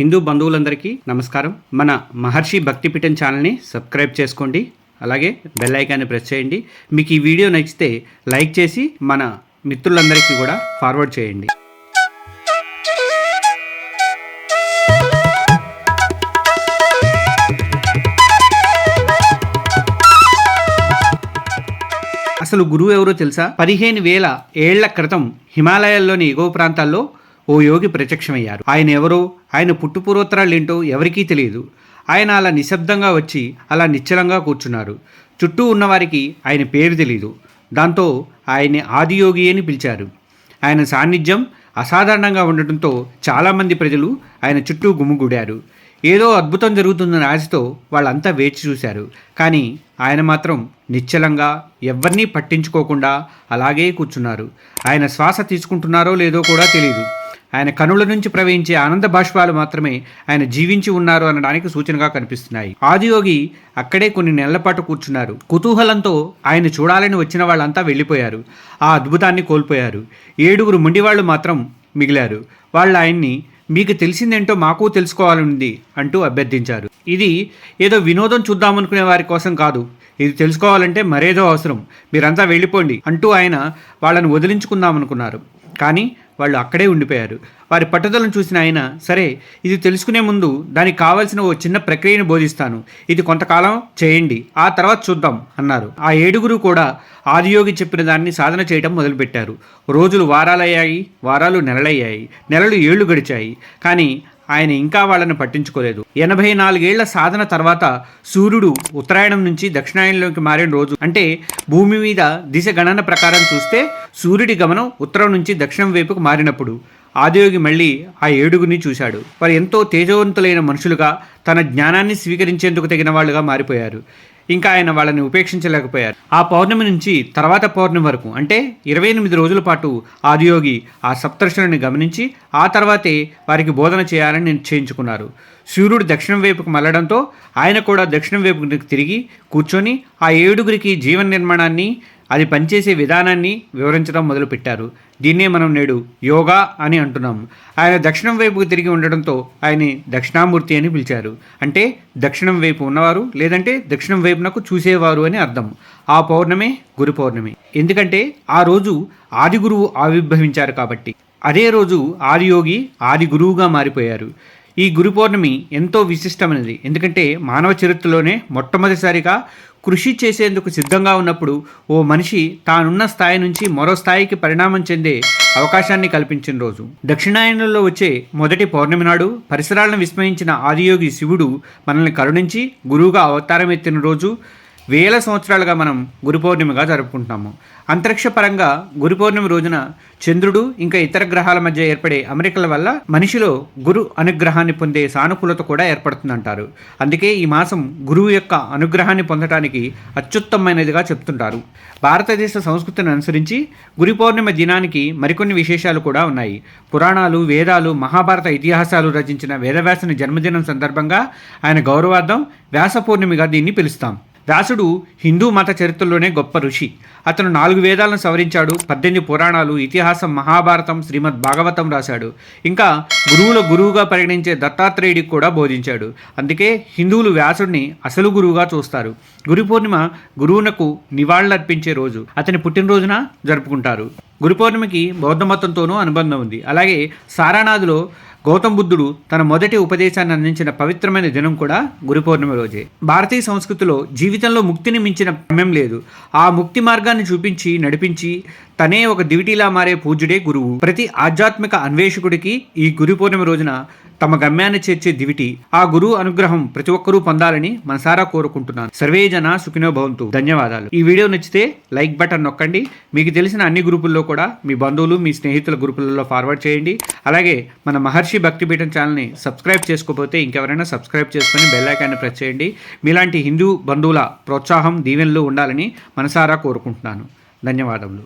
హిందూ బంధువులందరికీ నమస్కారం. మన మహర్షి భక్తిపీఠం ఛానల్ని సబ్స్క్రైబ్ చేసుకోండి. అలాగే బెల్ ఐకాన్ని ప్రెస్ చేయండి. మీకు ఈ వీడియో నచ్చితే లైక్ చేసి మన మిత్రులందరికీ కూడా ఫార్వర్డ్ చేయండి. అసలు గురువు ఎవరో తెలుసా? పదిహేను వేల ఏళ్ళ క్రితం హిమాలయాల్లోని ఎగువ ప్రాంతాల్లో ఓ యోగి ప్రత్యక్షమయ్యారు. ఆయన ఎవరో ఆయన పుట్టుపూర్వోత్తరాలేంటో ఎవరికీ తెలియదు. ఆయన అలా నిశ్శబ్దంగా వచ్చి అలా నిశ్చలంగా కూర్చున్నారు. చుట్టూ ఉన్నవారికి ఆయన పేరు తెలియదు దాంతో ఆయన్ని ఆదియోగి అని పిలిచారు. ఆయన సాన్నిధ్యం అసాధారణంగా ఉండటంతో చాలామంది ప్రజలు ఆయన చుట్టూ గుమ్ముగూడారు ఏదో అద్భుతం జరుగుతుందని ఆశతో వాళ్ళంతా వేచి చూశారు. కానీ ఆయన మాత్రం నిశ్చలంగా ఎవరినీ పట్టించుకోకుండా అలాగే కూర్చున్నారు. ఆయన శ్వాస తీసుకుంటున్నారో లేదో కూడా తెలియదు ఆయన కనుల నుంచి ప్రవహించే ఆనంద బాష్పాలు మాత్రమే ఆయన జీవించి ఉన్నారు అనడానికి సూచనగా కనిపిస్తున్నాయి. ఆదియోగి అక్కడే కొన్ని నెలల పాటు కూర్చున్నారు. కుతూహలంతో ఆయన చూడాలని వచ్చిన వాళ్ళంతా వెళ్ళిపోయారు. ఆ అద్భుతాన్ని కోల్పోయారు. ఏడుగురు ముండివాళ్ళు మాత్రం మిగిలారు. వాళ్ళు ఆయన్ని మీకు తెలిసిందేంటో మాకు తెలుసుకోవాలనుంది అంటూ అభ్యర్థించారు. ఇది ఏదో వినోదం చూద్దామనుకునే వారి కోసం కాదు. ఇది తెలుసుకోవాలంటే మరేదో అవసరం. మీరంతా వెళ్ళిపోండి అంటూ ఆయన వాళ్ళని వదిలించుకుందామనుకున్నారు. కానీ వాళ్ళు అక్కడే ఉండిపోయారు. వారి పట్టుదలను చూసిన ఆయన సరే ఇది తెలుసుకునే ముందు దానికి కావాల్సిన ఓ చిన్న ప్రక్రియను బోధిస్తాను. ఇది కొంతకాలం చేయండి ఆ తర్వాత చూద్దాం అన్నారు. ఆ ఏడుగురు కూడా ఆదియోగి చెప్పిన దాన్ని సాధన చేయడం మొదలుపెట్టారు. రోజులు వారాలయ్యాయి వారాలు నెలలయ్యాయి నెలలు ఏళ్ళు గడిచాయి. కానీ ఆయన ఇంకా వాళ్ళని పట్టించుకోలేదు. ఎనభై నాలుగేళ్ళ సాధన తర్వాత సూర్యుడు ఉత్తరాయణం నుంచి దక్షిణాయనంలోకి మారిన రోజు. అంటే భూమి మీద దిశ గణన ప్రకారం చూస్తే సూర్యుడి గమనం ఉత్తరం నుంచి దక్షిణం వైపుకు మారినప్పుడు ఆదియోగి మళ్ళీ ఆ ఏడుగుని చూశాడు. వారు ఎంతో తేజవంతులైన మనుషులుగా తన జ్ఞానాన్ని స్వీకరించేందుకు తగిన వాళ్ళుగా మారిపోయారు. ఇంకా ఆయన వాళ్ళని ఉపేక్షించలేకపోయారు. ఆ పౌర్ణమి నుంచి తర్వాత పౌర్ణమి వరకు అంటే ఇరవై ఎనిమిది రోజుల పాటు ఆదియోగి ఆ సప్తర్షులను గమనించి ఆ తర్వాతే వారికి బోధన చేయాలని నిశ్చయించుకున్నారు. సూర్యుడు దక్షిణం వైపుకు మళ్ళడంతో ఆయన కూడా దక్షిణం వైపుకు తిరిగి కూర్చొని ఆ ఏడుగురికి జీవన నిర్మాణాన్ని అది పనిచేసే విధానాన్ని వివరించడం మొదలుపెట్టారు. దీన్నే మనం నేడు యోగా అని అంటున్నాం ఆయన దక్షిణం వైపుకు తిరిగి ఉండడంతో ఆయన్ని దక్షిణామూర్తి అని పిలిచారు. అంటే దక్షిణం వైపు ఉన్నవారు లేదంటే దక్షిణం వైపునకు చూసేవారు అని అర్థం. ఆ పౌర్ణమే గురు పౌర్ణమి. ఎందుకంటే ఆ రోజు ఆది గురువు ఆవిర్భవించారు కాబట్టి. అదే రోజు ఆదియోగి ఆది గురువుగా మారిపోయారు. ఈ గురు పౌర్ణమి ఎంతో విశిష్టమైనది. ఎందుకంటే మానవ చరిత్రలోనే మొట్టమొదటిసారిగా కృషి చేసేందుకు సిద్ధంగా ఉన్నప్పుడు ఓ మనిషి తానున్న స్థాయి నుంచి మరో స్థాయికి పరిణామం చెందే అవకాశాన్ని కల్పించిన రోజు. దక్షిణాయనంలో వచ్చే మొదటి పౌర్ణమి నాడు పరిసరాలను విస్మయించిన ఆదియోగి శివుడు మనల్ని కరుణించి గురువుగా అవతారం ఎత్తిన రోజు వేల సంవత్సరాలుగా మనం గురు పౌర్ణిమగా జరుపుకుంటున్నాము. అంతరిక్ష పరంగా గురు పౌర్ణమి రోజున చంద్రుడు ఇంకా ఇతర గ్రహాల మధ్య ఏర్పడే అమెరికల వల్ల మనిషిలో గురు అనుగ్రహాన్ని పొందే సానుకూలత కూడా ఏర్పడుతుందంటారు. అందుకే ఈ మాసం గురువు యొక్క అనుగ్రహాన్ని పొందటానికి అత్యుత్తమైనదిగా చెప్తుంటారు. భారతదేశ సంస్కృతిని అనుసరించి గురు పౌర్ణమి దినానికి మరికొన్ని విశేషాలు కూడా ఉన్నాయి. పురాణాలు వేదాలు మహాభారత ఇతిహాసాలు రచించిన వేదవ్యాసుని జన్మదినం సందర్భంగా ఆయన గౌరవార్థం వ్యాస పౌర్ణమిగా దీన్ని పిలుస్తాం. వ్యాసుడు హిందూ మత చరిత్రలోనే గొప్ప ఋషి. అతను నాలుగు వేదాలను సవరించాడు పద్దెనిమిది పురాణాలు ఇతిహాసం మహాభారతం శ్రీమద్ భాగవతం రాశాడు. ఇంకా గురువుల గురువుగా పరిగణించే దత్తాత్రేయుడికి కూడా బోధించాడు. అందుకే హిందువులు వ్యాసుడిని అసలు గురువుగా చూస్తారు. గురు పూర్ణిమ గురువునకు నివాళులర్పించే రోజు. అతని పుట్టినరోజున జరుపుకుంటారు. గురు పౌర్ణమికి బౌద్ధ మతంతోనూ అనుబంధం ఉంది. అలాగే సారానాథ్లో గౌతమ్ బుద్ధుడు తన మొదటి ఉపదేశాన్ని అందించిన పవిత్రమైన దినం కూడా గురు పౌర్ణమి రోజే. భారతీయ సంస్కృతిలో జీవితంలో ముక్తిని మించిన గమ్యం లేదు. ఆ ముక్తి మార్గాన్ని చూపించి నడిపించి తనే ఒక దివిటీలా మారే పూజ్యుడే గురువు. ప్రతి ఆధ్యాత్మిక అన్వేషకుడికి ఈ గురు పౌర్ణమి రోజున తమ గమ్యాన్ని చేర్చే దివిటి. ఆ గురువు అనుగ్రహం ప్రతి ఒక్కరూ పొందాలని మనసారా కోరుకుంటున్నాను. సర్వే జన సుఖినో భవంతు. ధన్యవాదాలు. ఈ వీడియో నచ్చితే లైక్ బటన్ నొక్కండి. మీకు తెలిసిన అన్ని గ్రూపుల్లో కూడా మీ బంధువులు మీ స్నేహితుల గ్రూపులలో ఫార్వర్డ్ చేయండి. అలాగే మన మహర్షి భక్తిపీఠం ఛానల్ని సబ్స్క్రైబ్ చేసుకోకపోతే ఇంకెవరైనా సబ్స్క్రైబ్ చేసుకుని బెల్ ఐకాన్ని ప్రెస్ చేయండి. మీలాంటి హిందూ బంధువుల ప్రోత్సాహం దీవెనలు ఉండాలని మనసారా కోరుకుంటున్నాను. ధన్యవాదములు.